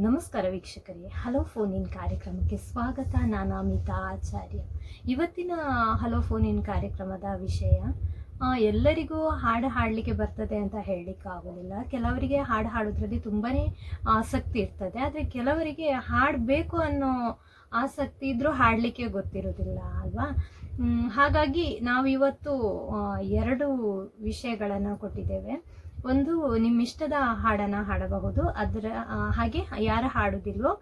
ನಮಸ್ಕಾರ ವೀಕ್ಷಕರಿಗೆ hello phone ಕಾರ್ಯಕ್ರಮಕ್ಕೆ ಸ್ವಾಗತ. ನಾನು ಅಮಿತಾ ಆಚಾರ್ಯ. ಇವತ್ತಿನ ಹಲೋ ಫೋನ್ ಕಾರ್ಯಕ್ರಮದ ವಿಷಯ ಎಲ್ಲರಿಗೂ ಹಾಡು ಹಾಡಲಿಕ್ಕೆ ಬರ್ತದೆ ಅಂತ ಹೇಳಲಿಕ್ಕೆ ಆಗೋದಿಲ್ಲ. ಕೆಲವರಿಗೆ ಹಾಡು ಹಾಡೋದ್ರಲ್ಲಿ ತುಂಬಾ ಆಸಕ್ತಿ ಇರ್ತದೆ. ಆದರೆ ಕೆಲವರಿಗೆ ಹಾಡಬೇಕು ಅನ್ನೋ ಆಸಕ್ತಿ ಇದ್ದರೂ ಹಾಡಲಿಕ್ಕೆ ಗೊತ್ತಿರೋದಿಲ್ಲ, ಅಲ್ವಾ? ಹಾಗಾಗಿ ನಾವು ಇವತ್ತು ಎರಡು ವಿಷಯಗಳನ್ನು ಕೊಟ್ಟಿದ್ದೇವೆ. ಒಂದು ನಿಮ್ಮ ಇಷ್ಟದ ಹಾಡನ್ನು ಹಾಡಬಹುದು. ಅದರ ಹಾಗೆ ಯಾರು ಹಾಡೋದಿಲ್ವೋ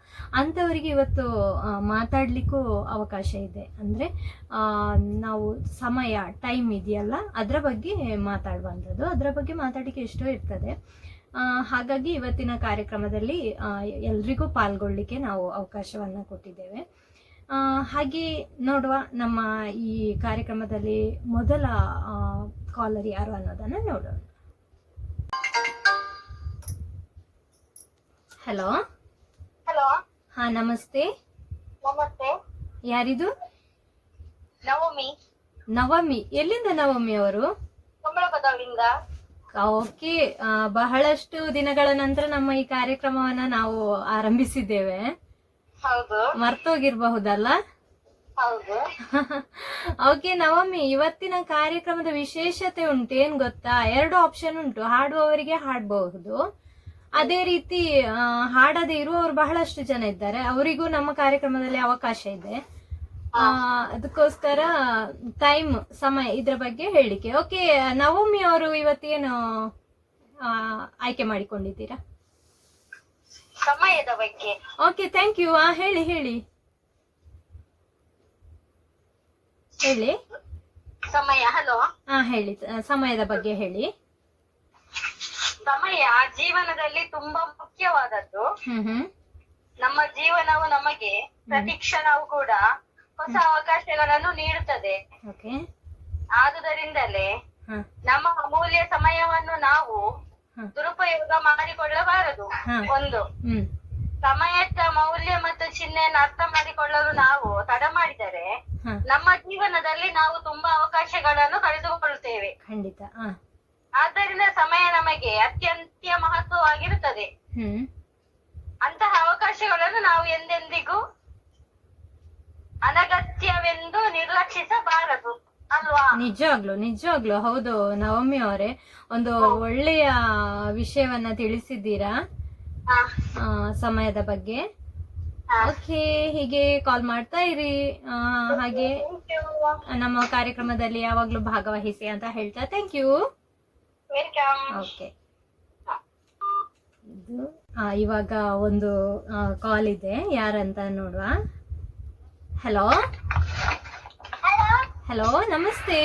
ಅಂಥವರಿಗೆ ಇವತ್ತು ಮಾತಾಡಲಿಕ್ಕೂ ಅವಕಾಶ ಇದೆ. ಅಂದರೆ ನಾವು ಸಮಯ, ಟೈಮ್ ಇದೆಯಲ್ಲ, ಅದರ ಬಗ್ಗೆ ಮಾತಾಡುವಂಥದ್ದು. ಅದರ ಬಗ್ಗೆ ಮಾತಾಡಲಿಕ್ಕೆ ಎಷ್ಟೋ ಇರ್ತದೆ. ಹಾಗಾಗಿ ಇವತ್ತಿನ ಕಾರ್ಯಕ್ರಮದಲ್ಲಿ ಎಲ್ರಿಗೂ ಪಾಲ್ಗೊಳ್ಳಿಕ್ಕೆ ನಾವು ಅವಕಾಶವನ್ನು ಕೊಟ್ಟಿದ್ದೇವೆ. ಹಾಗೆ ನೋಡುವ ನಮ್ಮ ಈ ಕಾರ್ಯಕ್ರಮದಲ್ಲಿ ಮೊದಲ ಕಾಲರ್ ಯಾರು ಅನ್ನೋದನ್ನು ನೋಡೋಣ. ಹಲೋ? ಹಲೋ? ಹಾ ನಮಸ್ತೆ. ನಮಸ್ತೆ. ಯಾರಿದು? ನವಮಿ. ನವಮಿ. ಎಲ್ಲಿಂದ ನವಮಿ ಅವರು? ಕುಂಬಳಪದವಿಂದ ಓಕೆ. ಬಹಳಷ್ಟು ದಿನಗಳ ನಂತರ ನಮ್ಮ ಈ ಕಾರ್ಯಕ್ರಮವನ್ನ ನಾವು ಆರಂಭಿಸಿದ್ದೇವೆ. ಹೌದು. ಮರ್ತೋಗಿರ್ಬಹುದಲ್ಲ? ಹೌದು ಓಕೆ ನವಮಿ ಇವತ್ತಿನ ಕಾರ್ಯಕ್ರಮದ ವಿಶೇಷತೆ ಉಂಟು. ಏನ್ ಗೊತ್ತಾ? ಎರಡು ಆಪ್ಷನ್ ಉಂಟು. ಹಾಡುವವರಿಗೆ ಹಾಡಬಹುದು. ಅದೇ ರೀತಿ ಹಾಡದೆ ಇರುವವರು ಬಹಳಷ್ಟು ಜನ ಇದ್ದಾರೆ. ಅವರಿಗೂ ನಮ್ಮ ಕಾರ್ಯಕ್ರಮದಲ್ಲಿ ಅವಕಾಶ ಇದೆ. ಅದಕ್ಕೋಸ್ಕರ ಟೈಮ್ ಸಮಯ ಇದ್ರ ಬಗ್ಗೆ ಹೇಳಿಕೆ. ಓಕೆ ನವಮಿ ಅವರು ಇವತ್ತೇನು ಆಯ್ಕೆ ಮಾಡಿಕೊಂಡಿದ್ದೀರಾ? ಸಮಯದ ಬಗ್ಗೆ. ಓಕೆ ಥ್ಯಾಂಕ್ ಯು ಹೇಳಿ ಹೇಳಿ. ಹೇಳಿ. ಸಮಯ ಹಲೋ. ಹಾ ಹೇಳಿ. ಸಮಯದ ಬಗ್ಗೆ ಹೇಳಿ. ಸಮಯ ಜೀವನದಲ್ಲಿ ತುಂಬಾ ಮುಖ್ಯವಾದದ್ದು. ನಮ್ಮ ಜೀವನವು ನಮಗೆ ಪ್ರತಿ ಕ್ಷಣವು ಕೂಡ ಹೊಸ ಅವಕಾಶಗಳನ್ನು ನೀಡುತ್ತದೆ. ಆದುದರಿಂದಲೇ ನಮ್ಮ ಅಮೂಲ್ಯ ಸಮಯವನ್ನು ನಾವು ದುರುಪಯೋಗ ಮಾಡಿಕೊಳ್ಳಬಾರದು. ಒಂದು. ಸಮಯದ ಮೌಲ್ಯ ಮತ್ತು ಚಿಹ್ನೆಯನ್ನು ಅರ್ಥ ಮಾಡಿಕೊಳ್ಳಲು ನಾವು ತಡ ಮಾಡಿದರೆ ನಮ್ಮ ಜೀವನದಲ್ಲಿ ನಾವು ತುಂಬಾ ಅವಕಾಶಗಳನ್ನು ಕಳೆದುಕೊಳ್ಳುತ್ತೇವೆ. ಖಂಡಿತ ಆದ್ದರಿಂದ ಸಮಯ ನಮಗೆ ಅತ್ಯಂತ ಮಹತ್ವವಾಗಿರುತ್ತದೆ. ಅಂತಹ ಅವಕಾಶಗಳನ್ನು ನಾವು ಎಂದೆಂದಿಗೂ ಅನಗತ್ಯವೆಂದು ನಿರ್ಲಕ್ಷಿಸಬಾರದು ಅಲ್ವಾ? ನಿಜವಾಗ್ಲು ನಿಜವಾಗ್ಲು. ಹೌದು ನವಮಿ ಅವರೇ ಒಂದು ಒಳ್ಳೆಯ ವಿಷಯವನ್ನ ತಿಳಿಸಿದ್ದೀರಾ? ಸಮಯದ ಬಗ್ಗೆ. ಓಕೆ ಹೀಗೆ ಕಾಲ್ ಮಾಡ್ತಾ ಇರಿ. ಹಾಗೆ ನಮ್ಮ ಕಾರ್ಯಕ್ರಮದಲ್ಲಿ ಯಾವಾಗ್ಲೂ ಭಾಗವಹಿಸಿ ಅಂತ ಹೇಳ್ತಾ ಥ್ಯಾಂಕ್ ಯು. ಓಕೆ. ಇದು ಆ, ಇವಾಗ ಒಂದು ಕಾಲ್ ಇದೆ. ಯಾರಂತ ನೋಡುವ? ಹಲೋ ಹಲೋ ನಮಸ್ತೆ.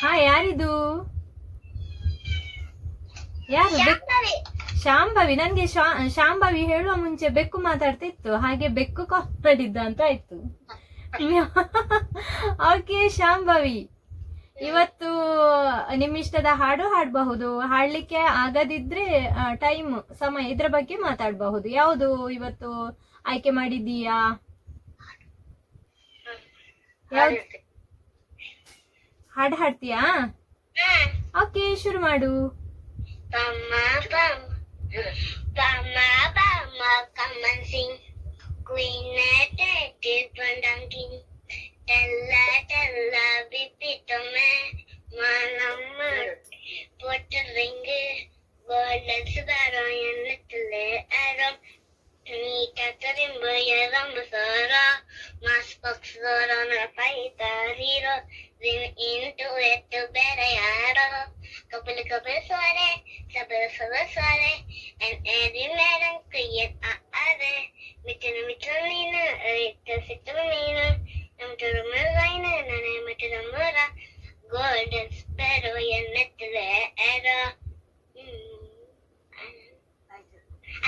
ಹಾ ಯಾರಿದು? ಯಾರು? ಶಾಂಭವಿ ನನ್ಗೆ ಶಾ- ಶಾಂಭವಿ ಹೇಳುವ ಮುಂಚೆ ಬೆಕ್ಕು ಮಾತಾಡ್ತಿತ್ತು. ಹಾಗೆ ಬೆಕ್ಕು ಕಾಲ್ ಮಾಡಿದ್ದ ಅಂತ ಆಯ್ತು ಓಕೆ ಶಾಂಭವಿ. ಇವತ್ತು ನಿಮ್ಮಿಷ್ಟದ ಹಾಡು ಹಾಡಬಹುದು. ಹಾಡ್ಲಿಕ್ಕೆ ಆಗದಿದ್ರೆ ಟೈಮ್ ಸಮಯ ಇದ್ರ ಬಗ್ಗೆ ಮಾತಾಡಬಹುದು. ಯಾವುದು ಇವತ್ತು ಆಯ್ಕೆ ಮಾಡಿದ್ದೀಯಾ? ಹಾಡು ಹಾಡ್ತೀಯಾ? ಓಕೆ ಶುರು ಮಾಡು. Bama bama kamansing, kuina teke pandangking, tella tella bipitome, malamma, potringu, golden sparrow எண்ணத்திலே அறம் நீ கத்தரிம்பு எறும்பு சோரா மாஸ் பாக்ஸ் சோரோன பை தாரீரோ இன்ட்டு எட்டு பேர யாரோ கபில் கபில் சோரே சபில் சபில் சோரே sware, sabel sabel sware, and every madam create a other. Mitchell Mitchell Nina, Rita Sitamina, I'm to the Marina, and I'm to the Mura. Golden sparrow, the error.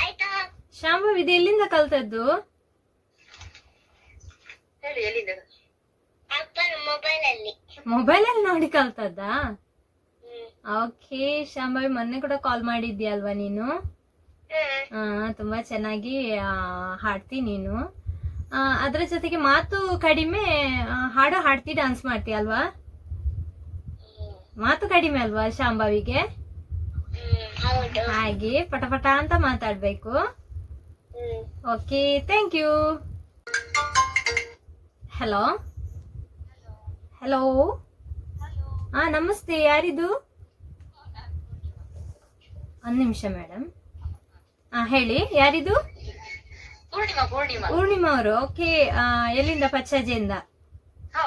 ಆಯ್ತಾ ಶಾಂಭವಿ ಇದು ಎಲ್ಲಿಂದ ಕಲ್ತದ್ದು ಹೇಳಿ ಎಲ್ಲಿಂದ ಅಪ್ಪನ ಮೊಬೈಲ್ ಅಲ್ಲಿ ಮೊಬೈಲ್ ಅಲ್ಲಿ ನೋಡಿ ಕಲ್ತದ್ದಾ ಓಕೆ ಶಾಂಭವಿ ಮೊನ್ನೆ ಕೂಡ ಕಾಲ್ ಮಾಡಿದ್ಯಲ್ವಾ ನೀನು ಹ್ಮ್ ಆ, ತುಂಬಾ ಚೆನ್ನಾಗಿ ಹಾಡ್ತಿ ನೀನು. ಅದ್ರ ಜೊತೆಗೆ ಮಾತು ಕಡಿಮೆ ಹಾಡು ಹಾಡ್ತಿ ಡಾನ್ಸ್ ಮಾಡ್ತಿ ಅಲ್ವಾ? ಮಾತು ಕಡಿಮೆ ಅಲ್ವಾ ಶಾಂಭವಿಗೆ? ಹಾಗೆ, ಪಟ ಪಟ ಅಂತ ಮಾತಾಡ್ಬೇಕು. Okay thank you hello hello ಹಾ ನಮಸ್ತೆ, ಯಾರಿದು? ಒಂದು ನಿಮಿಷ ಮೇಡಮ್ ಹಾ ಹೇಳಿ ಯಾರಿದು? ಪೂರ್ಣಿಮಾ ಪೂರ್ಣಿಮಾ. ಪೂರ್ಣಿಮಾ ಅವರು ಓಕೆ. ಎಲ್ಲಿಂದ ಪಚ್ಚಾಜಿಯಿಂದ? ಆ,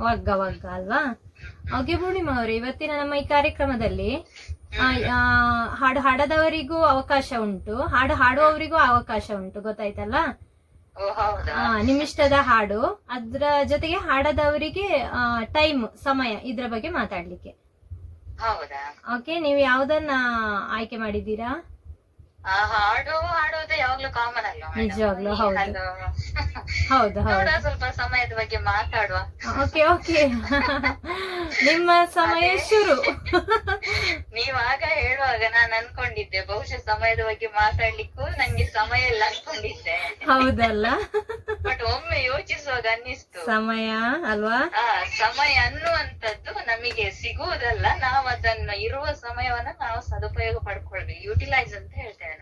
ವಗ್ಗ. ವಗ್ಗ ಅಲ್ವಾ? ಓಕೆ ಪೂರ್ಣಿಮಾ ಅವರು ಇವತ್ತಿನ ನಮ್ಮ ಈ ಕಾರ್ಯಕ್ರಮದಲ್ಲಿ ಆ, ಆ, ಹಾಡು ಹಾಡದವರಿಗೂ ಅವಕಾಶ ಉಂಟು ಹಾಡು ಹಾಡುವವರಿಗೂ ಅವಕಾಶ ಉಂಟು ಗೊತ್ತಾಯ್ತಲ್ಲ? ಆ, ನಿಮ್ಮಿಷ್ಟದ ಹಾಡು. ಅದ್ರ ಜೊತೆಗೆ ಹಾಡದವರಿಗೆ ಟೈಮ್ ಸಮಯ ಇದ್ರ ಬಗ್ಗೆ ಮಾತಾಡ್ಲಿಕ್ಕೆ. ಓಕೆ ನೀವು ಯಾವ್ದನ್ನ ಆಯ್ಕೆ ಮಾಡಿದ್ದೀರಾ? ಆ ಹಾಡು ಹಾಡೋದೇ ಯಾವಾಗ್ಲೂ ಕಾಮನ್? ನಿಜವಾಗ್ಲೂ ಹೌದು. ಹೌದು ಸ್ವಲ್ಪ ಸಮಯದ ಬಗ್ಗೆ ಮಾತಾಡುವ. Okay okay. ನಿಮ್ಮ ಸಮಯ ಶುರು. ನೀವಾಗ ಆಗ ಹೇಳುವಾಗ ನಾನು ಅನ್ಕೊಂಡಿದ್ದೆ ಬಹುಶಃ ಸಮಯದ ಬಗ್ಗೆ ಮಾತಾಡ್ಲಿಕ್ಕೂ ನಂಗೆ ಸಮಯ ಇಲ್ಲ ಅನ್ಕೊಂಡಿದ್ದೆ. ಹೌದಲ್ಲ? ಬಟ್ ಒಮ್ಮೆ ಯೋಚಿಸುವಾಗ ಅನ್ನಿಸ್ತು. ಸಮಯ ಅಲ್ವಾ? ಸಮಯ ಅನ್ನುವಂಥದ್ದು ನಮಗೆ ಸಿಗುವುದಲ್ಲ ನಾವು ಅದನ್ನ ಇರುವ ಸಮಯವನ್ನ ನಾವು ಸದುಪಯೋಗ ಪಡ್ಕೊಳ್ಬೇಕು ಯುಟಿಲೈಸ್ ಅಂತ ಹೇಳ್ತೇವೆ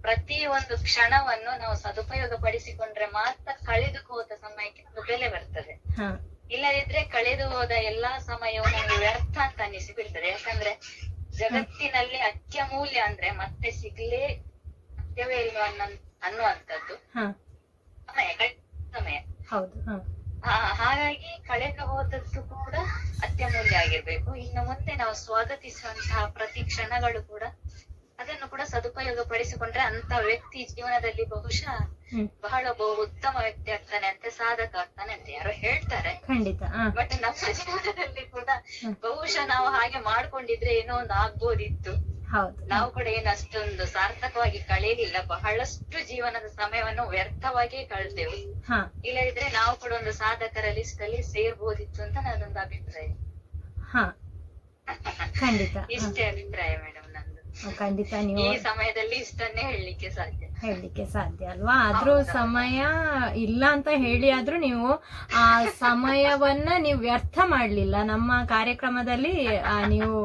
ಪ್ರತಿ ಒಂದು ಕ್ಷಣವನ್ನು ನಾವು ಸದುಪಯೋಗ ಪಡಿಸಿಕೊಂಡ್ರೆ ಮಾತ್ರ ಕಳೆದು ಹೋದ ಸಮಯಕ್ಕೆ ಒಂದು ಬೆಲೆ ಬರ್ತದೆ. ಇಲ್ಲದಿದ್ರೆ ಕಳೆದು ಹೋದ ಎಲ್ಲಾ ಸಮಯವು ನಮ್ಗೆ ವ್ಯರ್ಥ ಅಂತ ಅನಿಸಿ ಬಿಡ್ತದೆ ಯಾಕಂದ್ರೆ ಜಗತ್ತಿನಲ್ಲಿ ಅತ್ಯಮೂಲ್ಯ ಅಂದ್ರೆ ಮತ್ತೆ ಸಿಗ್ಲೇ ಅತ್ಯವೇ ಇಲ್ವಾ ಅನ್ನೋ- ಅನ್ನುವಂಥದ್ದು. ಸಮಯ ಸಮಯ. ಹಾಗಾಗಿ ಕಳೆದು ಹೋದದ್ದು ಕೂಡ ಅತ್ಯಮೂಲ್ಯ ಆಗಿರ್ಬೇಕು. ಇನ್ನು ಮುಂದೆ ನಾವು ಸ್ವಾಗತಿಸುವಂತಹ ಪ್ರತಿ ಕ್ಷಣಗಳು ಕೂಡ ಅದನ್ನು ಕೂಡ ಸದುಪಯೋಗ ಪಡಿಸಿಕೊಂಡ್ರೆ ಅಂತ ವ್ಯಕ್ತಿ ಜೀವನದಲ್ಲಿ ಬಹುಶಃ ಬಹಳ ಬಹು ಉತ್ತಮ ವ್ಯಕ್ತಿ ಆಗ್ತಾನೆ ಅಂತ ಸಾಧಕ ಆಗ್ತಾನೆ ಅಂತ ಯಾರೋ ಹೇಳ್ತಾರೆ. ಖಂಡಿತ ಬಟ್ ನಮ್ಮ ಜೀವನದಲ್ಲಿ ಕೂಡ. ಬಹುಶಃ ನಾವು ಹಾಗೆ ಮಾಡ್ಕೊಂಡಿದ್ರೆ ಏನೋ ಒಂದು ಆಗ್ಬೋದಿತ್ತು. ನಾವು ಕೂಡ ಏನು ಅಷ್ಟೊಂದು ಸಾರ್ಥಕವಾಗಿ ಕಳೆಯಲಿಲ್ಲ ಬಹಳಷ್ಟು ಜೀವನದ ಸಮಯವನ್ನು ವ್ಯರ್ಥವಾಗಿ ಕಳೆದೆವು. ಹ. ಇಲ್ಲದಿದ್ರೆ ನಾವು ಕೂಡ ಒಂದು ಸಾಧಕರ ಲಿಸ್ಟ್ ಅಲ್ಲಿ ಸೇರ್ಬೋದಿತ್ತು ಅಂತ ನನ್ನೊಂದು ಅಭಿಪ್ರಾಯ. ಇಷ್ಟೇ ಅಭಿಪ್ರಾಯ ಮೇಡಮ್. ಖಂಡಿತ ಈ ನೀವು ಸಮಯದಲ್ಲಿ ಇಷ್ಟನ್ನೇ ಹೇಳಲಿಕ್ಕೆ ಸಾಧ್ಯ. ಹೇಳಲಿಕ್ಕೆ ಸಾಧ್ಯ ಅಲ್ವಾ? ಆದ್ರೂ ಸಮಯ ಇಲ್ಲ ಅಂತ ಹೇಳಿ ಆದ್ರೂ ನೀವು ಆ ಸಮಯವನ್ನ ನೀವು ವ್ಯರ್ಥ ಮಾಡ್ಲಿಲ್ಲ. ನಮ್ಮ ಕಾರ್ಯಕ್ರಮದಲ್ಲಿ ನೀವು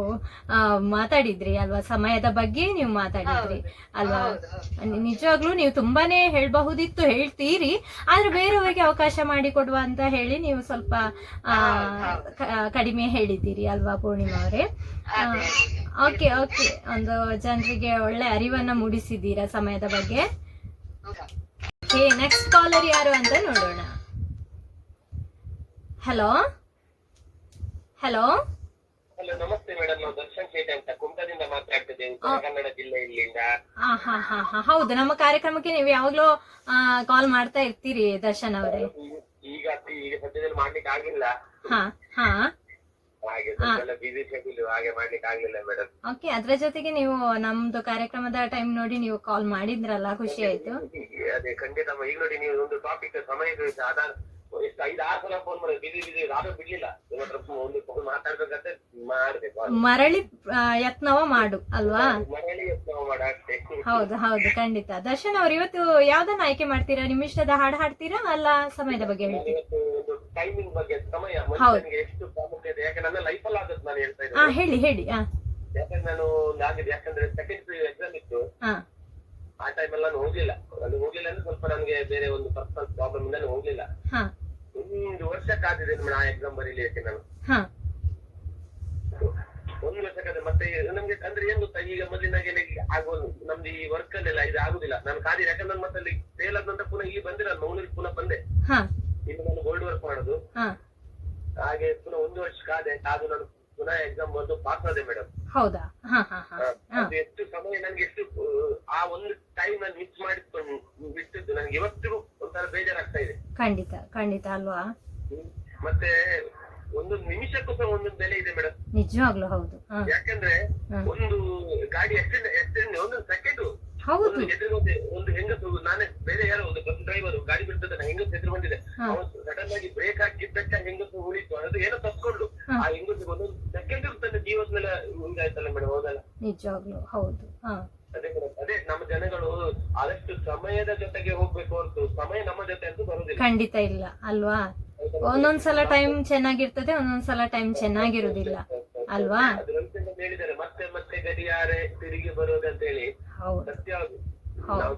ಮಾತಾಡಿದ್ರಿ ಅಲ್ವಾ? ಸಮಯದ ಬಗ್ಗೆ ನೀವು ಮಾತಾಡಿದ್ರಿ ಅಲ್ವಾ. ನಿಜವಾಗ್ಲೂ ನೀವು ತುಂಬಾನೇ ಹೇಳ್ಬಹುದಿತ್ತು ಹೇಳ್ತೀರಿ. ಆದ್ರೆ ಬೇರೆಯವರಿಗೆ ಅವಕಾಶ ಮಾಡಿಕೊಡುವ ಅಂತ ಹೇಳಿ ನೀವು ಸ್ವಲ್ಪ ಕಡಿಮೆ ಹೇಳಿದ್ದೀರಿ ಅಲ್ವಾ ಪೂರ್ಣಿಮಾ ಅವರೇ. ಓಕೆ ಓಕೆ ಒಂದು ಜನರಿಗೆ ಒಳ್ಳೆ ಅರಿವನ್ನ ಮೂಡಿಸಿದ್ದೀರಾ ಸಮಯದ ಬಗ್ಗೆ? ಓಕೆ ನೆಕ್ಸ್ಟ್ ಕಾಲರ್ ಯಾರು ಅಂತ ನೋಡೋಣ. ಹಲೋ ಹಲೋ ಹಲೋ ನಮಸ್ತೆ ಮೇಡಮ್ ನಾವು ದರ್ಶನ್ ಶೇಟ್ ಅಂತ. ಕುಮಟದಿಂದ ಮಾತಾಡ್ತಿದ್ದೇವೆ ಉತ್ತರ ಕನ್ನಡ ಜಿಲ್ಲೆಯಲ್ಲಿಂದ. ಹಾ ಹಾ ಹಾ ಹಾ. ಹೌದು ನಮ್ಮ ಕಾರ್ಯಕ್ರಮಕ್ಕೆ ನೀವು ಯಾವಾಗ್ಲೂ ಕಾಲ್ ಮಾಡ್ತಾ ಇರ್ತೀರಿ ದರ್ಶನ್ ಅವರೇ. ಈಗ ಈಗ ಸದ್ಯದಲ್ಲಿ ಮಾಡ್ಲಿಕ್ಕೆ ಆಗಿಲ್ಲ. ಹಾ ಹಾ. ಹಾಗೆ ಸ್ವಲ್ಪ ಬಿಸಿ ಶೆಡ್ಯೂಲ್ ಹಾಗೆ ಮಾಡ್ಲಿಕ್ಕೆ ಆಗ್ಲಿಲ್ಲ ಮೇಡಮ್ ಓಕೆ ಅದ್ರ ಜೊತೆಗೆ ನೀವು ನಮ್ದು ಕಾರ್ಯಕ್ರಮದ ಟೈಮ್ ನೋಡಿ ನೀವು ಕಾಲ್ ಮಾಡಿದ್ರಲ್ಲ ಖುಷಿ ಆಯ್ತು. ಅದೇ ಖಂಡಿತ. ಈಗ ನೋಡಿ ನೀವು ಒಂದು ಟಾಪಿಕ್ ಸಮಯ ವಿಷಯ ಆಧಾರ ಎಷ್ಟು ಐದು ಆರು ಸಲ ಫೋನ್ ಮಾಡಿ ಬಿಸಿ ಬಿಸಿ ಆದ್ರೂ ಬಿಡ್ಲಿಲ್ಲ. ನಿಮ್ಮ ಹತ್ರ ಒಂದು ಫೋನ್ ಮಾತಾಡ್ಬೇಕಂತ ಮಾಡಿದೆ call. ಮರಳಿ ಆ, ಯತ್ನವ ಮಾಡು ಅಲ್ವಾ? ಮನೆಯಲ್ಲಿ ಯತ್ನ ಮಾಡ ಅಷ್ಟೇ. ಹೌದು ಹೌದು ಖಂಡಿತ. ದರ್ಶನ್ ಅವ್ರು ಇವತ್ತು ಯಾವ್ದನ್ನ ಆಯ್ಕೆ ಮಾಡ್ತೀರಾ? ನಿಮ್ಮ ಇಷ್ಟದ ಹಾಡು ಹಾಡ್ತೀರಾ? ಅಲ್ಲ ಸಮಯದ ಬಗ್ಗೆ ಹೇಳ್ತೀರಾ? ಇವತ್ತು ಟೈಮಿಂಗ್ ಬಗ್ಗೆ ಸಮಯ. ಮನುಷ್ಯನಿಗೆ ಎಷ್ಟು ಪ್ರಾಮುಖ್ಯತೆ? ಇದೆ ಯಾಕೆ ನನ್ನ ಲೈಫಲ್ಲಿ ಆದದ್ದು ನಾನು ಹೇಳ್ತಾ ಹಾ ಇದ್ದೇನೆ ಹೇಳಿ ಹೇಳಿ ಹಾ ಯಾಕಂದ್ರೆ ನಾನು ಆಗಿದೆ. ಯಾಕಂದ್ರೆ ಸೆಕೆಂಡ್ ಪಿ ಎಕ್ಸಾಮ್ ಇತ್ತು. ಹಾ ಆ ಟೈಮ್ ಅಲ್ಲಿ ನಾನು ಹೋಗ್ಲಿಲ್ಲ. ನಾನು ಹೋಗ್ಲಿಲ್ಲ ಅಂದ್ರೆ ಸ್ವಲ್ಪ ನನಗೆ ಬೇರೆ ಒಂದು ಪರ್ಸನಲ್ ಪ್ರಾಬ್ಲಮ್ ಇಂದ ನಾನು ಹೋಗ್ಲಿಲ್ಲ. ಹಾ. ಒಂದು ವರ್ಷ ಕಾದಿದೆ ಮೇಡಮ್ ಆ ಎಕ್ಸಾಮ್ ಬರೀಲಿಕ್ಕೆ ನಾನು. ಹಾ. ಒಂದು ವರ್ಷ ಕಾದ್ರೆ ಮತ್ತೆ ನಮ್ಗೆ ಅಂದ್ರೆ ಏನು ಗೊತ್ತಾ ಈಗ ಮೊದಲಿನಾಗೆ ಆಗೋ ನಮ್ದು ಈ ವರ್ಕ್ ಅಲ್ಲೆಲ್ಲ ಇದು ಆಗುದಿಲ್ಲ. ನಾನು ಕಾದಿದೆ ಯಾಕಂದ್ರೆ ನಾನು ಮತ್ತೆ ಅಲ್ಲಿ ಫೇಲ್ ಆದ ನಂತರ ಪುನಃ ಇಲ್ಲಿ ಬಂದಿಲ್ಲ ನಾನು ಮಂಗಳೂರಿಗೆ ಪುನಃ ಬಂದೆ. ಹಾ. ಇನ್ನು ನಾನು ಗೋಲ್ಡ್ ವರ್ಕ್ ಮಾಡೋದು. ಹಾ. ಹಾಗೆ ಪುನಃ ಒಂದು ವರ್ಷ ಕಾದೆ ಅದು ನಾನು ಪುನಃ ಎಕ್ಸಾಮ್ ಬಂದು ಪಾಸ್ ಆದೆ ಮೇಡಮ್ ಹೌದಾ? ಹಾ ಹಾ ಹಾ. ಹಾ ಅದು ಎಷ್ಟು ಸಮಯ ನನ್ಗೆ ಎಷ್ಟು ಆ ಒಂದು ಟೈಮ್ ನಾನು ಮಿಸ್ ಮಾಡಿ ಬಿಟ್ಟಿದ್ದು ನನ್ಗೆ ಇವತ್ತಿಗೂ ಒಂಥರ ಬೇಜಾರಾಗ್ತಾ ಇದೆ. ಖಂಡಿತ ಖಂಡಿತ ಅಲ್ವಾ? ಹ್ಮ್. ಮತ್ತೆ ಒಂದೊಂದು ನಿಮಿಷಕ್ಕೂ ಸಹ ಒಂದೊಂದು ಬೆಲೆ ಇದೆ ಮೇಡಮ್ ನಿಜವಾಗ್ಲೂ ಹೌದು. ಹಾ. ಯಾಕಂದ್ರೆ. ಒಂದು ಗಾಡಿ ಆಕ್ಸಿಡೆಂಟ್ ಆಕ್ಸಿಡೆಂಟ್ ಒಂದೊಂದು ಸೆಕೆಂಡ್ ಹೌದು. ಒಂದು ಎದುರು ಒಂದು ಹೆಂಗಸು ನಾನೇ ಬೇರೆ ಯಾರೋ ಒಂದು ಬಸ್ ಡ್ರೈವರ್ ಗಾಡಿ ಬಿಡ್ತದೆ ಹೆಂಗಸು ಎದುರು ಬಂದಿದೆ. ಹಾ. ಅವನು ಸಡನ್ ಆಗಿ ಬ್ರೇಕ್ ಹಾಕಿದ್ದಕ್ಕೆ ಆ ಹೆಂಗಸು ಉಳಿತು ಅದು ಏನೋ ತಪ್ಪಿಕೊಂಡು ಹಾ. ಆ ಹೆಂಗಸು ಒಂದೊಂದು ಸೆಕೆಂಡ್ ತನ್ನ ಜೀವದ ಮೇಲೆ ಮುಂದಾಯ್ತಲ್ಲ ಮೇಡಮ್ ಹೌದಲ್ಲ ನಿಜವಾಗ್ಲೂ ಹೌದು. ಹಾ. ಅದೇ ಮೇಡಮ್ ಅದೇ ನಮ್ಮ ಜನಗಳು ಆದಷ್ಟು ಸಮಯದ ಜೊತೆಗೆ ಹೋಗ್ಬೇಕು ಹೊರತು ಸಮಯ ನಮ್ಮ ಜೊತೆ ಅಂತೂ ಬರುದಿಲ್ಲ ಖಂಡಿತ ಇಲ್ಲ ಅಲ್ವಾ? ಒಂದೊಂದ್ಸಲ ಟೈಮ್ ಚೆನ್ನಾಗಿರ್ತದೆ ಒಂದೊಂದ್ಸಲ ಟೈಮ್ ಚೆನ್ನಾಗಿರುದಿಲ್ಲ. ಅಲ್ವಾ? ಮತ್ತೆ ಮತ್ತೆ ಗಡಿಯಾರ ತಿರುಗಿ ಬರೋದಂತ ಹೇಳಿ ಹೌದು. ಸತ್ಯ.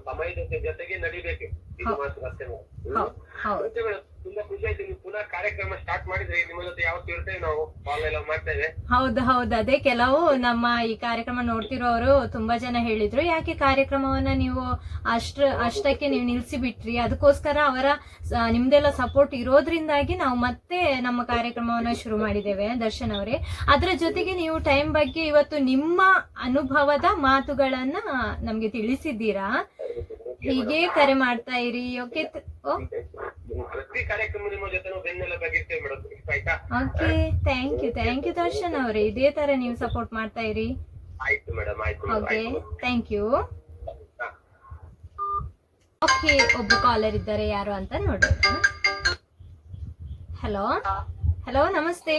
ಸಮಯದ ಜೊತೆಗೆ ನಡಿಬೇಕು. ಹೌದು. ಹೌದು ಹೌದು. ಅದೇ ಕೆಲವು ನಮ್ಮ ಈ ಕಾರ್ಯಕ್ರಮ ನೋಡ್ತಿರೋರು ತುಂಬಾ ಜನ ಹೇಳಿದ್ರು. ಯಾಕೆ ಕಾರ್ಯಕ್ರಮವನ್ನ ನೀವು ಅಷ್ಟ, ಅಷ್ಟಕ್ಕೆ ನೀವು ನಿಲ್ಸಿ ಬಿಟ್ರಿ ಅದಕ್ಕೋಸ್ಕರ ಅವರ ನಿಮ್ದೆಲ್ಲ ಸಪೋರ್ಟ್ ಇರೋದ್ರಿಂದಾಗಿ ನಾವು ಮತ್ತೆ ನಮ್ಮ ಕಾರ್ಯಕ್ರಮವನ್ನ ಶುರು ಮಾಡಿದ್ದೇವೆ, ದರ್ಶನ್ ಅವರೇ. ಅದರ ಜೊತೆಗೆ ನೀವು ಟೈಮ್ ಬಗ್ಗೆ ಇವತ್ತು ನಿಮ್ಮ ಅನುಭವದ ಮಾತುಗಳನ್ನ ನಮ್ಗೆ ತಿಳಿಸಿದ್ದೀರಾ? ಹೀಗೆ ಕರೆ ಮಾಡ್ತಾ ಇರಿ. ಓಕೆ ಓ. ಪ್ರತಿ ಕಾರ್ಯಕ್ರಮ ನಿಮ್ಮ ಜೊತೆ ನಾವು ಬೆನ್ನೆಲ್ಲ ಬಗೆರ್ತೇವೆ ಮೇಡಮ್ ಆಯ್ತಾ? Okay thank you thank you Darshan ಅವರೇ. ಇದೇ ತರ ನೀವು ಸಪೋರ್ಟ್ ಮಾಡ್ತಾ ಇರಿ. ಆಯ್ತು ಮೇಡಮ್ ಆಯ್ತು ಓಕೆ ಥ್ಯಾಂಕ್ ಯು ಓಕೆ ಒಬ್ಬ ಕಾಲರ್ ಇದ್ದಾರೆ ಯಾರು ಅಂತ ನೋಡೋಣ. ಹಲೋ ಹಲೋ ನಮಸ್ತೆ.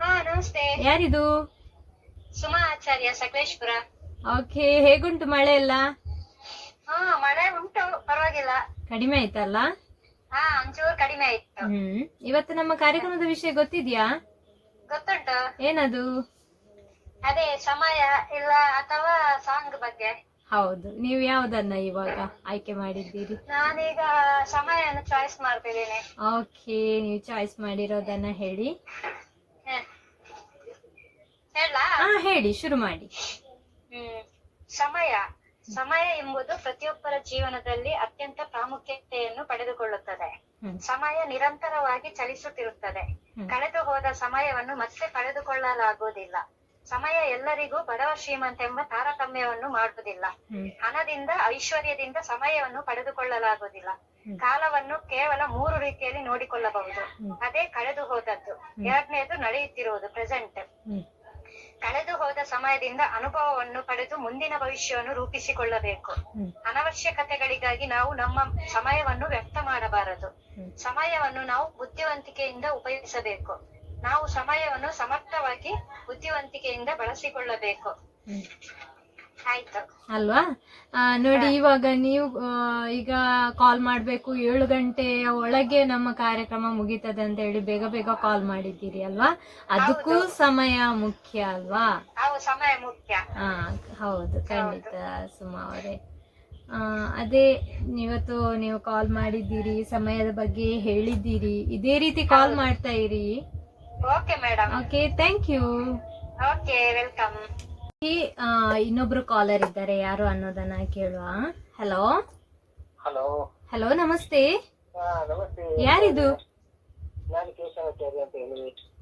ಹಾ ನಮಸ್ತೆ. ಯಾರಿದು? ಸುಮಾ ಆಚಾರ್ಯ ಸಕಲೇಶ್ಪುರ. ಓಕೆ ಹೇಗುಂಟು ಮಳೆ ಎಲ್ಲ? ಹಾ ಮಳೆ ಉಂಟು ಪರವಾಗಿಲ್ಲ. ಕಡಿಮೆ ಆಯ್ತಲ್ಲ? ಹಾ ಒಂಚೂರು ಕಡಿಮೆ ಆಯ್ತು. ಹ್ಮ್ ಇವತ್ತು ನಮ್ಮ ಕಾರ್ಯಕ್ರಮದ ವಿಷಯ ಗೊತ್ತಿದ್ಯಾ? ಗೊತ್ತುಂಟು. ಏನದು? ಅದೇ ಸಮಯ ಇಲ್ಲ ಅಥವಾ ಸಾಂಗ್ ಬಗ್ಗೆ. ಹೌದು ನೀವು ಯಾವ್ದನ್ನ ಇವಾಗ ಆಯ್ಕೆ ಮಾಡಿದ್ದೀರಿ? ನಾನೀಗ ಸಮಯನ ಚಾಯ್ಸ್ ಮಾಡ್ತಿದ್ದೀನಿ. ಓಕೆ ನೀವು ಚಾಯ್ಸ್ ಮಾಡಿರೋದನ್ನ ಹೇಳಿ. ಹೇಳ ಹಾ ಹೇಳಿ ಶುರು ಮಾಡಿ. ಹ್ಮ್ ಸಮಯ. ಸಮಯ ಎಂಬುದು ಪ್ರತಿಯೊಬ್ಬರ ಜೀವನದಲ್ಲಿ ಅತ್ಯಂತ ಪ್ರಾಮುಖ್ಯತೆಯನ್ನು ಪಡೆದುಕೊಳ್ಳುತ್ತದೆ. ಸಮಯ ನಿರಂತರವಾಗಿ ಚಲಿಸುತ್ತಿರುತ್ತದೆ. ಕಳೆದು ಹೋದ ಸಮಯವನ್ನು ಮತ್ತೆ ಪಡೆದುಕೊಳ್ಳಲಾಗುವುದಿಲ್ಲ. ಸಮಯ ಎಲ್ಲರಿಗೂ ಬಡವ ಶ್ರೀಮಂತ ಎಂಬ ತಾರತಮ್ಯವನ್ನು ಮಾಡುವುದಿಲ್ಲ. ಹಣದಿಂದ ಐಶ್ವರ್ಯದಿಂದ ಸಮಯವನ್ನು ಪಡೆದುಕೊಳ್ಳಲಾಗುವುದಿಲ್ಲ. ಕಾಲವನ್ನು ಕೇವಲ ಮೂರು ರೀತಿಯಲ್ಲಿ ನೋಡಿಕೊಳ್ಳಬಹುದು. ಅದೇ ಕಳೆದು ಹೋದದ್ದು. ಎರಡನೇದು ನಡೆಯುತ್ತಿರುವುದು ಪ್ರೆಸೆಂಟ್ ಕಳೆದು ಹೋದ ಸಮಯದಿಂದ ಅನುಭವವನ್ನು ಪಡೆದು ಮುಂದಿನ ಭವಿಷ್ಯವನ್ನು ರೂಪಿಸಿಕೊಳ್ಳಬೇಕು. ಅನವಶ್ಯಕತೆಗಳಿಗಾಗಿ ನಾವು ನಮ್ಮ ಸಮಯವನ್ನು ವ್ಯರ್ಥ ಮಾಡಬಾರದು. ಸಮಯವನ್ನು ನಾವು ಬುದ್ಧಿವಂತಿಕೆಯಿಂದ ಉಪಯೋಗಿಸಬೇಕು. ನಾವು ಸಮಯವನ್ನು ಸಮರ್ಥವಾಗಿ ಬುದ್ಧಿವಂತಿಕೆಯಿಂದ ಬಳಸಿಕೊಳ್ಳಬೇಕು. ಅಲ್ವಾ? ನೋಡಿ ಇವಾಗ ನೀವು ಈಗ ಕಾಲ್ ಮಾಡ್ಬೇಕು ಏಳು ಗಂಟೆಯ ಒಳಗೆ ನಮ್ಮ ಕಾರ್ಯಕ್ರಮ ಮುಗೀತದೆ ಅಂತ ಹೇಳಿ ಬೇಗ ಬೇಗ ಕಾಲ್ ಮಾಡಿದ್ದೀರಿ ಅಲ್ವಾ? ಅದಕ್ಕೂ ಸಮಯ ಮುಖ್ಯ ಅಲ್ವಾ? ಸಮಯ ಮುಖ್ಯ. ಹಾ ಹೌದು ಖಂಡಿತ ಸುಮಾ ಅವರೇ. ಆ, ಅದೇ ಇವತ್ತು ನೀವು ಕಾಲ್ ಮಾಡಿದ್ದೀರಿ ಸಮಯದ ಬಗ್ಗೆ ಹೇಳಿದ್ದೀರಿ ಇದೇ ರೀತಿ ಕಾಲ್ ಮಾಡ್ತಾ ಇರಿ. Okay thank you okay welcome ಇನ್ನೊಬ್ರು ಕಾಲರ್ ಇದ್ದಾರೆ. ಯಾರು ಅನ್ನೋದನ್ನ ಕೇಳುವ. ಹಲೋ ಹಲೋ ಹಲೋ ನಮಸ್ತೆ. ಯಾರಿದು?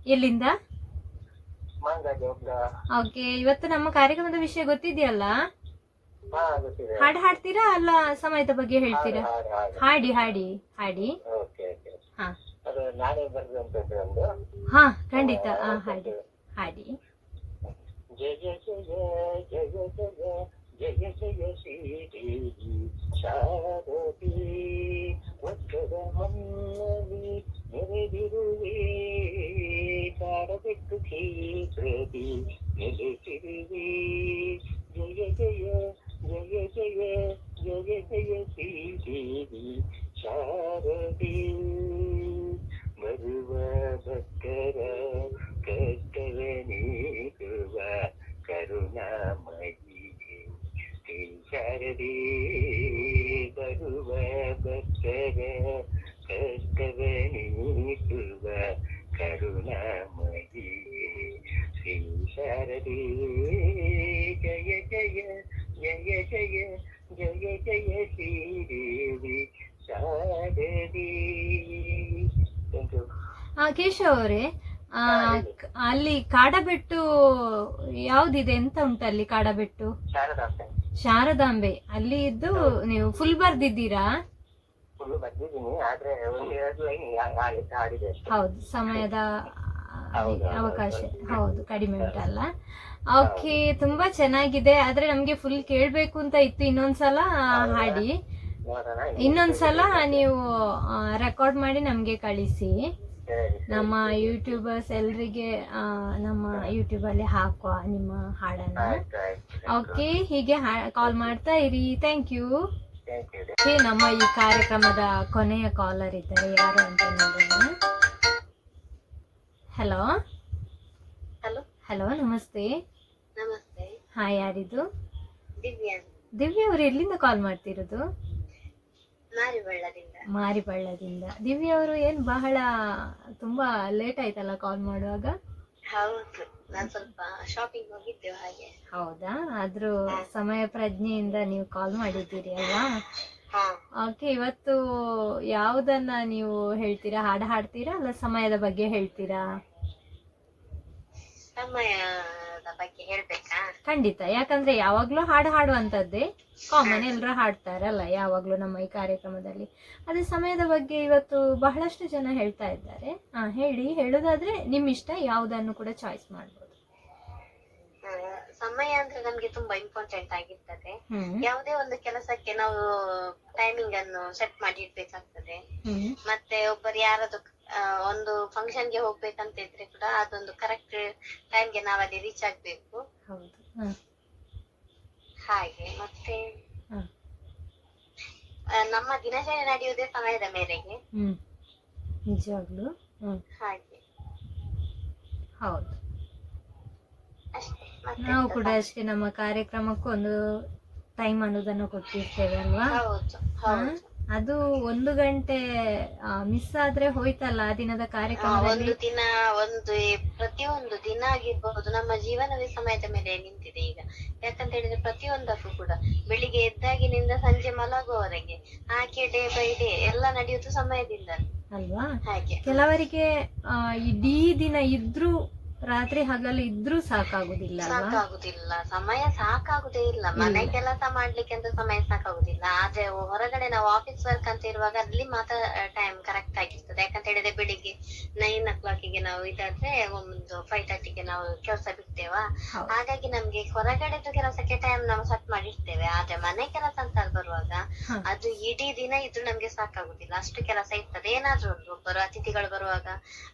ಎಲ್ಲಿಂದ? ಓಕೆ ಇವತ್ತು ನಮ್ಮ ಕಾರ್ಯಕ್ರಮದ ವಿಷಯ ಗೊತ್ತಿದೆಯಲ್ಲ? ಹಾಡು ಹಾಡ್ತೀರಾ? ಅಲ್ಲ ಸಮಯದ ಬಗ್ಗೆ ಹೇಳ್ತೀರಾ? ಹಾಡು ಹಾಡು ಹಾಡಿ. ಹಾ. ಖಂಡಿತ. ಹಾಡಿ. ಹಾಡಿ. ಜಯ ಜಯ ಜಯ ಜಯ ಜಯ ಜಯ ಜಯ ಶ್ರೀದೇವಿ ಶಾರದಿ ಒತ್ತದ ಮನ್ನವಿ ನೆರೆದಿರುವೆ ಕಾಡಬೆಟ್ಟು ಕ್ಷೇತ್ರದಿ ನೆಲೆಸಿರುವೆ ಜಯ ಜಯ ಜಯ ಜಯ ಜಯ ಜಯ ಶ್ರೀದೇವಿ ಶಾರದಿ ಬರುವ ಭಕ್ತರ ಕಷ್ಟವ ನೀಡುವ ಅವರೇ ಅಲ್ಲಿ ಕಾಡಬೆಟ್ಟು ಯಾವ್ದಿದೆ ಎಂತ ಉಂಟು ಅಲ್ಲಿ ಕಾಡಬೆಟ್ಟು? ಶಾರದಾಂಬೆ. ಅಲ್ಲಿ ಇದ್ದು ನೀವು ಫುಲ್ ಬರ್ದಿದ್ದೀರಾ? ಹೌದು ಸಮಯದ ಅವಕಾಶ. ಹೌದು. ಕಡಿಮೆ ಉಂಟಲ್ಲ. ಓಕೆ ತುಂಬಾ ಚೆನ್ನಾಗಿದೆ. ಆದ್ರೆ ನಮ್ಗೆ ಫುಲ್ ಕೇಳ್ಬೇಕು ಅಂತ ಇತ್ತು. ಇನ್ನೊಂದ್ಸಲ ಹಾಡಿ. ಇನ್ನೊಂದ್ಸಲ ನೀವು ರೆಕಾರ್ಡ್ ಮಾಡಿ ನಮ್ಗೆ ಕಳಿಸಿ. ನಮ್ಮ ಯೂಟ್ಯೂಬರ್ಸ್ ಎಲ್ರಿಗೆ ನಮ್ಮ ಯೂಟ್ಯೂಬ್ ಅಲ್ಲಿ ಹಾಕುವ ನಿಮ್ಮ ಹಾಡನ್ನ. ಓಕೆ ಹೀಗೆ ಕಾಲ್ ಮಾಡ್ತಾ ಇರಿ. Thank you thank you okay ನಮ್ಮ ಈ ಕಾರ್ಯಕ್ರಮದ ಕೊನೆಯ ಕಾಲರ್ ಇದ್ದಾರೆ. ಯಾರು ಅಂತ ನೋಡೋಣ. ಹಲೋ ಹಲೋ ಹಲೋ ನಮಸ್ತೆ. ನಮಸ್ತೆ. ಹಾ ಯಾರಿದು? ದಿವ್ಯಾ. ದಿವ್ಯ ಅವರು ಎಲ್ಲಿಂದ ಕಾಲ್ ಮಾಡ್ತಿರೋದು? ಮಾರಿಬಳ್ಳದಿಂದ. ದಿವ್ಯ ಅವರು ಏನ್ ಬಹಳ ತುಂಬಾ ಲೇಟ್ ಆಯ್ತಲ್ಲ ಕಾಲ್ ಮಾಡುವಾಗ? ಹೌದು ನಾನ್ ಸ್ವಲ್ಪ ಶಾಪಿಂಗ್ ಹೋಗಿದ್ದೆ ಹಾಗೆ. ಹೌದಾ? ಆದ್ರೂ ಸಮಯ ಪ್ರಜ್ಞೆಯಿಂದ ನೀವು ಕಾಲ್ ಮಾಡಿದ್ದೀರಿ ಅಲ್ವಾ? ಓಕೆ ಇವತ್ತು ಯಾವುದನ್ನ ನೀವು ಹೇಳ್ತೀರಾ? ಹಾಡು ಹಾಡ್ತೀರಾ ಅಲ್ಲ ಸಮಯದ ಬಗ್ಗೆ ಹೇಳ್ತೀರಾ? ಸಮಯದ ಬಗ್ಗೆ ಹೇಳ್ಬೇಕಾ? ಖಂಡಿತ ಯಾಕಂದ್ರೆ ಯಾವಾಗ್ಲೂ ಹಾಡು ಹಾಡುವಂತದ್ದೇ ಕಾಮನ್ ಎಲ್ಲರೂ ಹಾಡ್ತಾರಲ್ಲ ಯಾವಾಗ್ಲೂ ನಮ್ಮ ಈ ಕಾರ್ಯಕ್ರಮದಲ್ಲಿ. ಅದೇ ಸಮಯದ ಬಗ್ಗೆ ಇವತ್ತು ಬಹಳಷ್ಟು ಜನ ಹೇಳ್ತಾ ಇದ್ದಾರೆ. ಹೇಳಿ ಹೇಳೋದಾದ್ರೆ ನಿಮ್ ಇಷ್ಟ ಯಾವುದನ್ನು ಕೂಡ ಚಾಯ್ಸ್ ಮಾಡ್ಬೋದು. ಸಮಯ ಅಂದ್ರೆ ನಮ್ಗೆ ತುಂಬಾ ಇಂಪಾರ್ಟೆಂಟ್ ಆಗಿರ್ತದೆ. ಯಾವುದೇ ಒಂದು ಕೆಲಸಕ್ಕೆ ನಾವು ಟೈಮಿಂಗ್ ಅನ್ನು ಸೆಟ್ ಮಾಡಿ ಇಡ್ಬೇಕಾಗ್ತದೆ. ಮತ್ತೆ ಒಬ್ಬರು ಯಾರದು ಒಂದು ಫಂಕ್ಷನ್ಗೆ ಹೋಗ್ಬೇಕಂತ ಇದ್ರೆ ಕೂಡ ಅದೊಂದು ಕರೆಕ್ಟ್ ಟೈಮ್ಗೆ ನಾವಲ್ಲಿ ರೀಚ್ ಆಗ್ಬೇಕು. ಹಾಗೆ ಮತ್ತೆ. ನಮ್ಮ ದಿನಚರಿ ನಡೆಯುವುದೇ ಸಮಯದ ಮೇರೆಗೆ. ಹ್ಮ್. ನಿಜವಾಗ್ಲು? ಹ್ಮ್. ಹಾಗೆ. ಹೌದು. ಅಷ್ಟೇ ಮತ್ತೆ ನಾವು ಕೂಡ ಅಷ್ಟೇ ನಮ್ಮ ಕಾರ್ಯಕ್ರಮಕ್ಕೂ ಒಂದು ಟೈಮ್ ಅನ್ನೋದನ್ನು ಕೊಟ್ಟಿರ್ತೇವೆ ಅಲ್ವಾ? ಹೌದು ಹೌದು. ಅದು ಒಂದು ಗಂಟೆ ಮಿಸ್ ಆದ್ರೆ ಹೋಯ್ತಲ್ಲ ಆ ದಿನದ ಕಾರ್ಯಕ್ರಮದಲ್ಲಿ? ಒಂದು ದಿನ ಒಂದು ಪ್ರತಿಯೊಂದು ದಿನ ಆಗಿರ್ಬಹುದು ನಮ್ಮ ಜೀವನವೇ ಸಮಯದ ಮೇಲೆ ನಿಂತಿದೆ ಈಗ. ಯಾಕಂತ ಹೇಳಿದ್ರೆ ಪ್ರತಿಯೊಂದಕ್ಕೂ ಕೂಡ ಬೆಳಿಗ್ಗೆ ಎದ್ದಾಗಿನಿಂದ ಸಂಜೆ ಮಲಗುವವರೆಗೆ ಹಾಗೆ ಡೇ ಬೈ ಡೇ ಎಲ್ಲ ನಡೆಯುವುದು ಸಮಯದಿಂದ. ಅಲ್ವಾ? ಹಾಗೆ. ಕೆಲವರಿಗೆ ಇಡೀ ದಿನ ಇದ್ರೂ ರಾತ್ರಿ ಹಗಲು ಇದ್ರೂ ಸಾಕಾಗುದಿಲ್ಲ ಸಾಕಾಗುದಿಲ್ಲ. ಸಮಯ ಸಾಕಾಗುದೇ ಇಲ್ಲ. ಮನೆ ಕೆಲಸ ಮಾಡ್ಲಿಕ್ಕೆ ಅಂತ ಸಮಯ ಸಾಕಾಗುದಿಲ್ಲ. ಆದ್ರೆ ಹೊರಗಡೆ ನಾವು ಆಫೀಸ್ ವರ್ಕ್ ಅಂತ ಇರುವಾಗ ಅಲ್ಲಿ ಮಾತ್ರ ಟೈಮ್ ಕರೆಕ್ಟ್ ಆಗಿರ್ತದೆ. ಯಾಕಂತ ಹೇಳಿದ್ರೆ ಬೆಳಿಗ್ಗೆ ನೈನ್ ಓ ಗೆ ನಾವು ಇದಾದ್ರೆ ಒಂದು ಫೈವ್ ತರ್ಟಿಗೆ ನಾವು ಕೆಲಸ ಬಿಡ್ತೇವಾ. ಹಾಗಾಗಿ ನಮ್ಗೆ ಹೊರಗಡೆದು ಕೆಲಸಕ್ಕೆ ಟೈಮ್ ನಾವು ಸೆಟ್ ಮಾಡಿರ್ತೇವೆ. ಆದ್ರೆ ಮನೆ ಕೆಲಸ ಅಂತ ಬರುವಾಗ ಅದು ಇಡೀ ದಿನ ಇದ್ರೂ ನಮ್ಗೆ ಸಾಕಾಗುದಿಲ್ಲ. ಅಷ್ಟು ಕೆಲಸ ಇರ್ತದೆ. ಏನಾದ್ರೂ ಒಂದು ಒಬ್ಬರು ಅತಿಥಿಗಳು ಬರುವಾಗ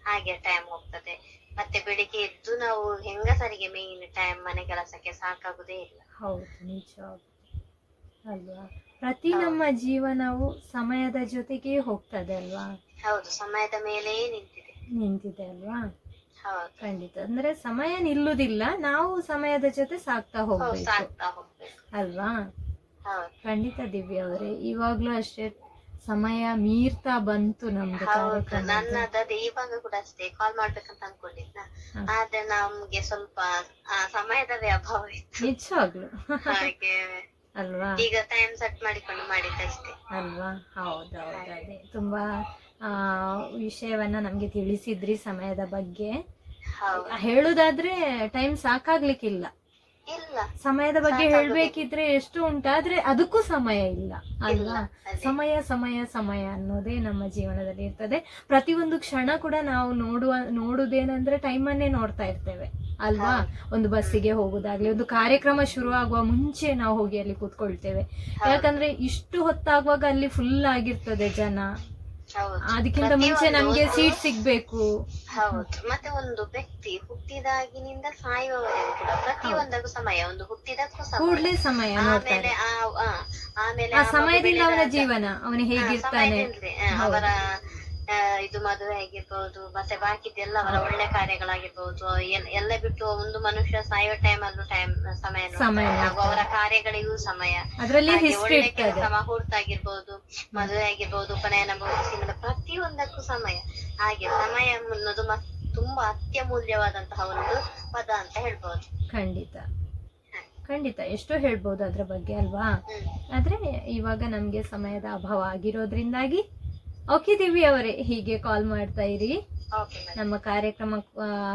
ಹಾಗೆ ಟೈಮ್ ಹೋಗ್ತದೆ. ಮತ್ತೆ ಬೆಳಿಗ್ಗೆ ಎದ್ದು ನಾವು ಹೆಂಗಸರಿಗೆ ಮೇನ್ ಟೈಮ್ ಮನೆ ಕೆಲಸಕ್ಕೆ ಸಾಕಾಗುದೇ ಇಲ್ಲ. ಹೌದು ನಿಜ. ಅಲ್ವಾ? ಪ್ರತಿ ನಮ್ಮ ಜೀವನವು ಸಮಯದ ಜೊತೆಗೆ ಹೋಗ್ತದೆ ಅಲ್ವಾ? ಹೌದು ಸಮಯದ ಮೇಲೆ ನಿಂತಿದೆ. ನಿಂತಿದೆ ಅಲ್ವಾ? ಹೌದು. ಖಂಡಿತ. ಅಂದ್ರೆ ಸಮಯ ನಿಲ್ಲುದಿಲ್ಲ ನಾವು ಸಮಯದ ಜೊತೆ ಸಾಕ್ತಾ ಹೌದು ಹೋಗ್ಬೇಕು. ಸಾಕ್ತಾ ಹೋಗ್ಬೇಕು. ಅಲ್ವಾ? ಹೌದು. ಖಂಡಿತ ದಿವ್ಯ ಅವರೇ ಇವಾಗ್ಲೂ ಅಷ್ಟೇ ಸಮಯ ಮೀರ್ತಾ ಬಂತು ನಮ್ದು ಹೌದು ನನ್ನದು ಅದೇ ಇವಾಗ ಕೂಡ ಅಷ್ಟೇ ಕಾಲ್ ಮಾಡ್ಬೇಕಂತ ಅನ್ಕೊಂಡಿದ್ನ. ಆದ್ರೆ ನಮ್ಗೆ ಸ್ವಲ್ಪ ಆ, ಸಮಯದವೇ ಅಭಾವ ಇತ್ತು. ನಿಜವಾಗ್ಲು. ಹಾಗೆ ಅಲ್ವಾ? ಈಗ ಟೈಮ್ ಸೆಟ್ ಮಾಡಿಕೊಂಡು ಮಾಡಿದ್ದಷ್ಟೇ ಅಲ್ವಾ? ಹೌದೌದು ಅದೇ. ತುಂಬಾ ಆ ವಿಷಯವನ್ನ ನಮ್ಗೆ ತಿಳಿಸಿದ್ರಿ ಸಮಯದ ಬಗ್ಗೆ. ಹೌದು. ಹೇಳುದಾದ್ರೆ ಟೈಮ್ ಸಾಕಾಗ್ಲಿಕ್ಕಿಲ್ಲ. ಸಮಯದ ಬಗ್ಗೆ. ಹೇಳ್ಬೇಕಿದ್ರೆ ಎಷ್ಟು ಉಂಟಾದ್ರೆ ಅದಕ್ಕೂ ಸಮಯ ಇಲ್ಲ ಅಲ್ವಾ? ಸಮಯ ಸಮಯ ಸಮಯ ಅನ್ನೋದೇ ನಮ್ಮ ಜೀವನದಲ್ಲಿ ಇರ್ತದೆ. ಪ್ರತಿಯೊಂದು ಕ್ಷಣ ಕೂಡ ನಾವು ನೋಡುವ ನೋಡುದೇನಂದ್ರೆ ಟೈಮನ್ನೇ ನೋಡ್ತಾ ಇರ್ತೇವೆ ಅಲ್ವಾ? ಒಂದು ಬಸ್ಸಿಗೆ ಹೋಗುದಾಗ್ಲಿ ಒಂದು ಕಾರ್ಯಕ್ರಮ ಶುರು ಆಗುವ ಮುಂಚೆ ನಾವು ಹೋಗಿ ಅಲ್ಲಿ ಕೂತ್ಕೊಳ್ತೇವೆ. ಯಾಕಂದ್ರೆ ಇಷ್ಟು ಹೊತ್ತಾಗುವಾಗ ಅಲ್ಲಿ ಫುಲ್ ಆಗಿರ್ತದೆ ಜನ. ಅದಕ್ಕಿಂತ ಮುಂಚೆ ನಮ್ಗೆ ಸೀಟ್ ಸಿಗ್ಬೇಕು. ಹೌದು. ಮತ್ತೆ ಒಂದು ವ್ಯಕ್ತಿ ಹುಟ್ಟಿದಾಗಿನಿಂದ ಸಾಯುವವರೆಗೂ ಕೂಡ ಪ್ರತಿಯೊಂದಕ್ಕೂ ಸಮಯ ಒಂದು ಹುಟ್ಟಿದಕ್ಕೂ ಸಮಯ. ಕೂಡ್ಲೇ ಸಮಯ ಆಮೇಲೆ ಆ ಆಮೇಲೆ ಸಮಯದಿಂದ ಅವನ ಜೀವನ ಅವನು ಹೇಗಿರ್ತಾನೆ. ಅವರ ಆ, ಇದು ಮದುವೆ ಆಗಿರ್ಬಹುದು ಮತ್ತೆ ಬಾಕಿದೆಲ್ಲ ಅವರ ಒಳ್ಳೆ ಕಾರ್ಯಗಳಾಗಿರ್ಬಹುದು ಎಲ್- ಎಲ್ಲ ಬಿಟ್ಟು ಒಂದು ಮನುಷ್ಯ ಸಾಯೋ ಟೈಮ್ ಅಲ್ಲೂ ಟೈಮ್ ಸಮಯ ಹಾಗೂ ಅವರ ಕಾರ್ಯಗಳಿಗೂ ಸಮಯ. ಒಳ್ಳೆ ಕೆಲಸ ಮುಹೂರ್ತ ಆಗಿರ್ಬಹುದು ಮದುವೆ ಆಗಿರ್ಬಹುದು ಉಪನಯನ ಬಹುದಿನ ಪ್ರತಿಯೊಂದಕ್ಕೂ ಸಮಯ. ಹಾಗೆ ಸಮಯ ಅನ್ನೋದು ತುಂಬಾ ಅತ್ಯಮೂಲ್ಯವಾದಂತಹ ಒಂದು ಪದ ಅಂತ ಹೇಳ್ಬಹುದು ಖಂಡಿತ. ಖಂಡಿತ. ಎಷ್ಟೋ ಹೇಳ್ಬೋದು ಅದ್ರ ಬಗ್ಗೆ ಅಲ್ವಾ? ಆದ್ರೆ ಇವಾಗ ನಮ್ಗೆ ಸಮಯದ ಅಭಾವ ಆಗಿರೋದ್ರಿಂದಾಗಿ ಓಕೆ ದಿವ್ಯ ಅವರೇ ಹೀಗೆ ಕಾಲ್ ಮಾಡ್ತಾ ಇರಿ. ನಮ್ಮ ಕಾರ್ಯಕ್ರಮ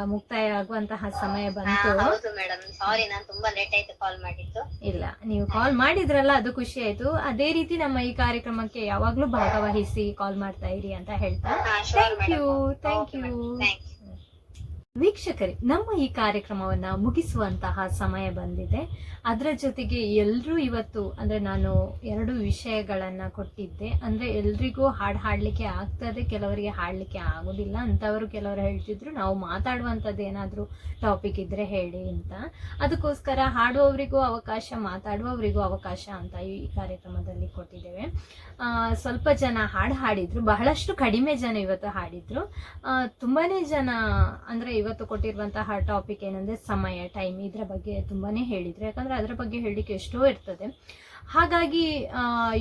ಮುಕ್ತಾಯ ಆಗುವಂತಹ ಸಮಯ ಬಂತು. ಹೌದು ಮೇಡಮ್ ಸಾರಿ ನಾನು ತುಂಬಾ ಲೇಟ್ ಆಯ್ತು ಕಾಲ್ ಮಾಡಿದ್ದು. ಇಲ್ಲ ನೀವು ಕಾಲ್ ಮಾಡಿದ್ರಲ್ಲ ಅದು ಖುಷಿ ಆಯ್ತು. ಅದೇ ರೀತಿ ನಮ್ಮ ಈ ಕಾರ್ಯಕ್ರಮಕ್ಕೆ ಯಾವಾಗ್ಲೂ ಭಾಗವಹಿಸಿ ಕಾಲ್ ಮಾಡ್ತಾ ಇರಿ ಅಂತ ಹೇಳ್ತಾ. ಥ್ಯಾಂಕ್ ಯು ಥ್ಯಾಂಕ್ ಯು ವೀಕ್ಷಕರೇ, ನಮ್ಮ ಈ ಕಾರ್ಯಕ್ರಮವನ್ನ ಮುಗಿಸುವಂತಹ ಸಮಯ ಬಂದಿದೆ. ಅದರ ಜೊತೆಗೆ ಎಲ್ಲರೂ ಇವತ್ತು, ಅಂದ್ರೆ ನಾನು ಎರಡು ವಿಷಯಗಳನ್ನ ಕೊಟ್ಟಿದ್ದೆ. ಅಂದ್ರೆ ಎಲ್ರಿಗೂ ಹಾಡು ಹಾಡ್ಲಿಕ್ಕೆ ಆಗ್ತದೆ, ಕೆಲವರಿಗೆ ಹಾಡ್ಲಿಕ್ಕೆ ಆಗೋದಿಲ್ಲ. ಅಂತವರು ಕೆಲವರು ಹೇಳ್ತಿದ್ರು, ನಾವು ಮಾತಾಡುವಂಥದ್ದು ಏನಾದರೂ ಟಾಪಿಕ್ ಇದ್ರೆ ಹೇಳಿ ಅಂತ. ಅದಕ್ಕೋಸ್ಕರ ಹಾಡುವವರಿಗೂ ಅವಕಾಶ, ಮಾತಾಡುವವರಿಗೂ ಅವಕಾಶ ಅಂತ ಈ ಕಾರ್ಯಕ್ರಮದಲ್ಲಿ ಕೊಟ್ಟಿದ್ದೇವೆ. ಸ್ವಲ್ಪ ಜನ ಹಾಡು ಹಾಡಿದ್ರು, ಬಹಳಷ್ಟು ಕಡಿಮೆ ಜನ ಇವತ್ತು ಹಾಡಿದ್ರು. ತುಂಬಾ ತುಂಬಾನೇ ಜನ, ಅಂದ್ರೆ ಇವತ್ತು ಕೊಟ್ಟಿರುವಂತಹ ಟಾಪಿಕ್ ಏನಂದರೆ ಸಮಯ ಟೈಮ್ ಇದರ ಬಗ್ಗೆ ತುಂಬಾನೇ ಹೇಳಿದರು. ಯಾಕಂದ್ರೆ ಅದರ ಬಗ್ಗೆ ಹೇಳಲಿಕ್ಕೆ ಎಷ್ಟೋ ಇರ್ತದೆ. ಹಾಗಾಗಿ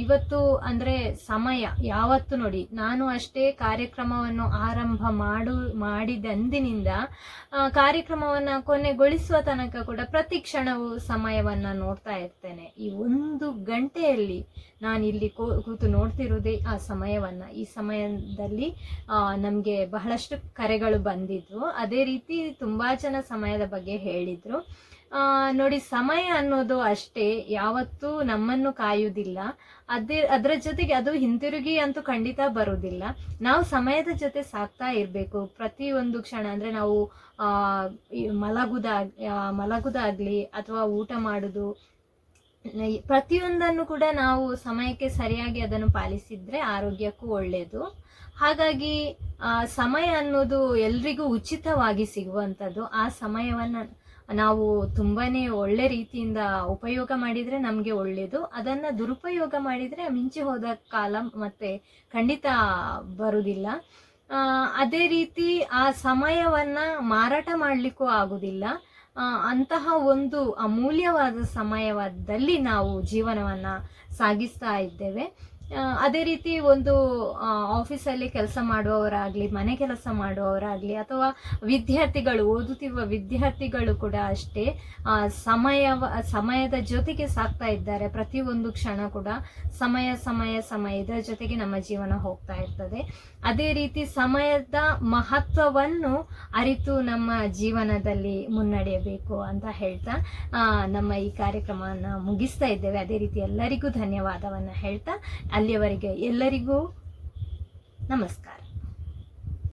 ಇವತ್ತು ಅಂದರೆ ಸಮಯ ಯಾವತ್ತು ನೋಡಿ, ನಾನು ಅಷ್ಟೇ ಕಾರ್ಯಕ್ರಮವನ್ನು ಆರಂಭ ಮಾಡು, ಮಾಡಿದಂದಿನಿಂದ ಕಾರ್ಯಕ್ರಮವನ್ನು ಕೊನೆಗೊಳಿಸುವ ತನಕ ಕೂಡ ಪ್ರತಿ ಕ್ಷಣವು ಸಮಯವನ್ನು ನೋಡ್ತಾ ಇರ್ತೇನೆ. ಈ ಒಂದು ಗಂಟೆಯಲ್ಲಿ ನಾನು ಇಲ್ಲಿ ಕೂತು ನೋಡ್ತಿರೋದೇ ಆ ಸಮಯವನ್ನು. ಈ ಸಮಯದಲ್ಲಿ ನಮಗೆ ಬಹಳಷ್ಟು ಕರೆಗಳು ಬಂದಿದ್ವು. ಅದೇ ರೀತಿ ತುಂಬ ಜನ ಸಮಯದ ಬಗ್ಗೆ ಹೇಳಿದರು. ನೋಡಿ ಸಮಯ ಅನ್ನೋದು ಅಷ್ಟೇ ಯಾವತ್ತೂ ನಮ್ಮನ್ನು ಕಾಯುವುದಿಲ್ಲ. ಅದೇ ಅದರ ಜೊತೆಗೆ ಅದು ಹಿಂತಿರುಗಿ ಅಂತೂ ಖಂಡಿತ ಬರುವುದಿಲ್ಲ. ನಾವು ಸಮಯದ ಜೊತೆ ಸಾಕ್ತಾ ಇರಬೇಕು. ಪ್ರತಿಯೊಂದು ಕ್ಷಣ ಅಂದರೆ ನಾವು ಆ, ಆ, ಮಲಗುದಾಗ್ಲಿ ಅಥವಾ ಊಟ ಮಾಡೋದು ಪ್ರತಿಯೊಂದನ್ನು ಕೂಡ ನಾವು ಸಮಯಕ್ಕೆ ಸರಿಯಾಗಿ ಅದನ್ನು ಪಾಲಿಸಿದ್ರೆ ಆರೋಗ್ಯಕ್ಕೂ ಒಳ್ಳೆಯದು ಹಾಗಾಗಿ ಆ, ಸಮಯ ಅನ್ನೋದು ಎಲ್ರಿಗೂ ಉಚಿತವಾಗಿ ಸಿಗುವಂಥದ್ದು. ಆ ಸಮಯವನ್ನು ನಾವು ತುಂಬಾನೇ ಒಳ್ಳೆ ರೀತಿಯಿಂದ ಉಪಯೋಗ ಮಾಡಿದರೆ ನಮಗೆ ಒಳ್ಳೆಯದು ಅದನ್ನು ದುರುಪಯೋಗ ಮಾಡಿದರೆ ಮಿಂಚಿ ಹೋದ ಕಾಲ ಮತ್ತೆ ಖಂಡಿತ ಬರುವುದಿಲ್ಲ ಅದೇ ರೀತಿ ಆ ಸಮಯವನ್ನು ಮಾರಾಟ ಮಾಡಲಿಕ್ಕೂ ಆಗುವುದಿಲ್ಲ ಅಂತಹ ಒಂದು ಅಮೂಲ್ಯವಾದ ಸಮಯದಲ್ಲಿ ನಾವು ಜೀವನವನ್ನು ಸಾಗಿಸ್ತಾ ಇದ್ದೇವೆ. ಅದೇ ರೀತಿ ಒಂದು ಆಫೀಸಲ್ಲಿ ಕೆಲಸ ಮಾಡುವವರಾಗಲಿ, ಮನೆ ಕೆಲಸ ಮಾಡುವವರಾಗಲಿ, ಅಥವಾ ವಿದ್ಯಾರ್ಥಿಗಳು, ಓದುತ್ತಿರುವ ವಿದ್ಯಾರ್ಥಿಗಳು ಕೂಡ ಅಷ್ಟೇ ಸಮಯ ಸಮಯದ ಜೊತೆಗೆ ಸಾಕ್ತಾ ಇದ್ದಾರೆ. ಪ್ರತಿಯೊಂದು ಕ್ಷಣ ಕೂಡ ಸಮಯ ಸಮಯ, ಸಮಯದ ಜೊತೆಗೆ ನಮ್ಮ ಜೀವನ ಹೋಗ್ತಾ ಇರ್ತದೆ. ಅದೇ ರೀತಿ ಸಮಯದ ಮಹತ್ವವನ್ನು ಅರಿತು ನಮ್ಮ ಜೀವನದಲ್ಲಿ ಮುನ್ನಡೆಯಬೇಕು ಅಂತ ಹೇಳ್ತಾ ನಮ್ಮ ಈ ಕಾರ್ಯಕ್ರಮವನ್ನು ಮುಗಿಸ್ತಾ ಇದ್ದೇವೆ. ಅದೇ ರೀತಿ ಎಲ್ಲರಿಗೂ ಧನ್ಯವಾದವನ್ನು ಹೇಳ್ತಾ ಅಲ್ಲಿಯವರೆಗೆ ಎಲ್ಲರಿಗೂ ನಮಸ್ಕಾರ.